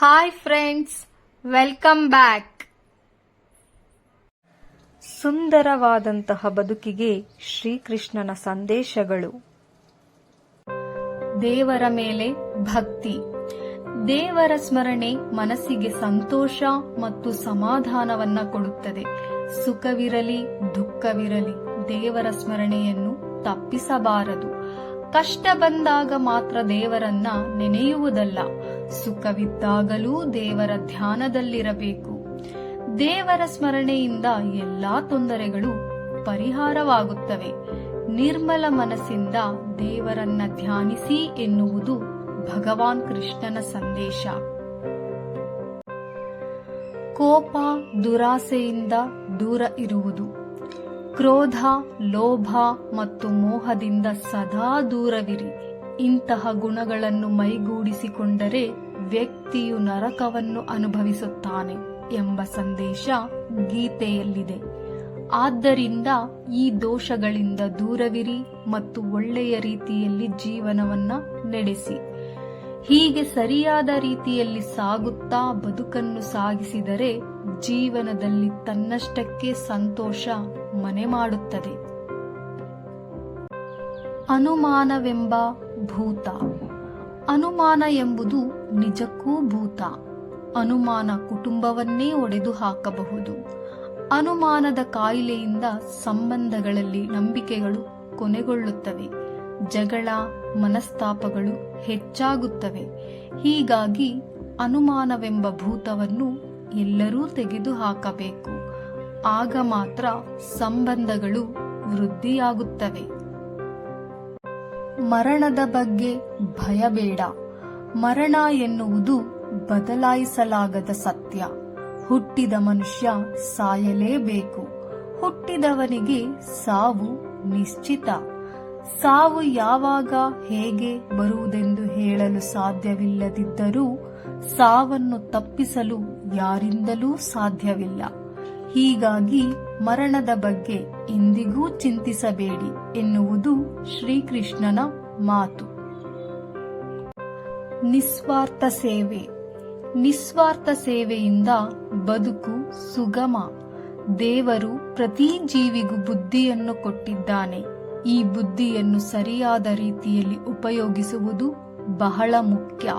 Hi friends welcome back ಸುಂದರವಾದಂತಹ ಬದುಕಿಗೆ ಶ್ರೀಕೃಷ್ಣನ ಸಂದೇಶಗಳು. ದೇವರ ಮೇಲೆ ಭಕ್ತಿ. ದೇವರ ಸ್ಮರಣೆ ಮನಸ್ಸಿಗೆ ಸಂತೋಷ ಮತ್ತು ಸಮಾಧಾನವನ್ನ ಕೊಡುತ್ತದೆ. ಸುಖವಿರಲಿ ದುಃಖವಿರಲಿ ದೇವರ ಸ್ಮರಣೆಯನ್ನು ತಪ್ಪಿಸಬಾರದು. ಕಷ್ಟ ಬಂದಾಗ ಮಾತ್ರ ದೇವರನ್ನ ನೆನೆಯುವುದಲ್ಲ. ಸುಖವಿದ್ದಾಗಲೂ ದೇವರ ಧ್ಯಾನದಲ್ಲಿರಬೇಕು. ದೇವರ ಸ್ಮರಣೆಯಿಂದ ಎಲ್ಲಾ ತೊಂದರೆಗಳು ಪರಿಹಾರವಾಗುತ್ತವೆ. ನಿರ್ಮಲ ಮನಸ್ಸಿಂದ ದೇವರನ್ನ ಧ್ಯಾನಿಸಿ ಎನ್ನುವುದು ಭಗವಾನ್ ಕೃಷ್ಣನ ಸಂದೇಶ. ಕೋಪ, ದುರಾಸೆಯಿಂದ ದೂರ ಇರುವುದು. ಕ್ರೋಧ, ಲೋಭ ಮತ್ತು ಮೋಹದಿಂದ ಸದಾ ದೂರವಿರಿ. ಇಂತಹ ಗುಣಗಳನ್ನು ಮೈಗೂಡಿಸಿಕೊಂಡರೆ ವ್ಯಕ್ತಿಯು ನರಕವನ್ನು ಅನುಭವಿಸುತ್ತಾನೆ ಎಂಬ ಸಂದೇಶ ಗೀತೆಯಲ್ಲಿದೆ. ಆದ್ದರಿಂದ ಈ ದೋಷಗಳಿಂದ ದೂರವಿರಿ ಮತ್ತು ಒಳ್ಳೆಯ ರೀತಿಯಲ್ಲಿ ಜೀವನವನ್ನ ನಡೆಸಿ. ಹೀಗೆ ಸರಿಯಾದ ರೀತಿಯಲ್ಲಿ ಸಾಗುತ್ತಾ ಬದುಕನ್ನು ಸಾಗಿಸಿದರೆ ಜೀವನದಲ್ಲಿ ತನ್ನಷ್ಟಕ್ಕೆ ಸಂತೋಷ ಮನೆ ಮಾಡುತ್ತದೆ. ಅನುಮಾನವೆಂಬ ಭೂತ. ಅನುಮಾನ ಎಂಬುದು ನಿಜಕ್ಕೂ ಭೂತ. ಅನುಮಾನ ಕುಟುಂಬವನ್ನೇ ಒಡೆದು ಹಾಕಬಹುದು. ಅನುಮಾನದ ಕಾಯಿಲೆಯಿಂದ ಸಂಬಂಧಗಳಲ್ಲಿ ನಂಬಿಕೆಗಳು ಕೊನೆಗೊಳ್ಳುತ್ತವೆ. ಜಗಳ ಮನಸ್ತಾಪಗಳು ಹೆಚ್ಚಾಗುತ್ತವೆ. ಹೀಗಾಗಿ ಅನುಮಾನವೆಂಬ ಭೂತವನ್ನು ಎಲ್ಲರೂ ತೆಗೆದು ಹಾಕಬೇಕು ಆಗ ಮಾತ್ರ ಸಂಬಂಧಗಳು ವೃದ್ಧಿಯಾಗುತ್ತವೆ. ಮರಣದ ಬಗ್ಗೆ ಭಯಬೇಡ. ಮರಣ ಎನ್ನುವುದು ಬದಲಾಯಿಸಲಾಗದ ಸತ್ಯ. ಹುಟ್ಟಿದ ಮನುಷ್ಯ ಸಾಯಲೇಬೇಕು. ಹುಟ್ಟಿದವನಿಗೆ ಸಾವು ನಿಶ್ಚಿತ. ಸಾವು ಯಾವಾಗ ಹೇಗೆ ಬರುವುದೆಂದು ಹೇಳಲು ಸಾಧ್ಯವಿಲ್ಲದಿದ್ದರೂ ಸಾವನ್ನು ತಪ್ಪಿಸಲು ಯಾರಿಂದಲೂ ಸಾಧ್ಯವಿಲ್ಲ. ಹೀಗಾಗಿ ಮರಣದ ಬಗ್ಗೆ ಇಂದಿಗೂ ಚಿಂತಿಸಬೇಡಿ ಎನ್ನುವುದು ಶ್ರೀಕೃಷ್ಣನ ಮಾತು. ನಿಸ್ವಾರ್ಥ ಸೇವೆ. ನಿಸ್ವಾರ್ಥ ಸೇವೆಯಿಂದ ಬದುಕು ಸುಗಮ. ದೇವರು ಪ್ರತಿ ಜೀವಿಗೂ ಬುದ್ಧಿಯನ್ನು ಕೊಟ್ಟಿದ್ದಾನೆ. ಈ ಬುದ್ಧಿಯನ್ನು ಸರಿಯಾದ ರೀತಿಯಲ್ಲಿ ಉಪಯೋಗಿಸುವುದು ಬಹಳ ಮುಖ್ಯ.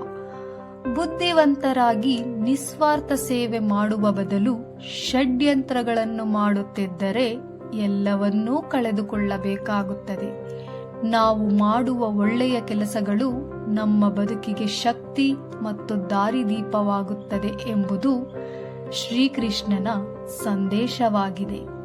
ಬುದ್ಧಿವಂತರಾಗಿ ನಿಸ್ವಾರ್ಥ ಸೇವೆ ಮಾಡುವ ಬದಲು ಷಡ್ಯಂತ್ರಗಳನ್ನು ಮಾಡುತ್ತಿದ್ದರೆ ಎಲ್ಲವನ್ನೂ ಕಳೆದುಕೊಳ್ಳಬೇಕಾಗುತ್ತದೆ. ನಾವು ಮಾಡುವ ಒಳ್ಳೆಯ ಕೆಲಸಗಳು ನಮ್ಮ ಬದುಕಿಗೆ ಶಕ್ತಿ ಮತ್ತು ದಾರಿದೀಪವಾಗುತ್ತದೆ ಎಂಬುದು ಶ್ರೀಕೃಷ್ಣನ ಸಂದೇಶವಾಗಿದೆ.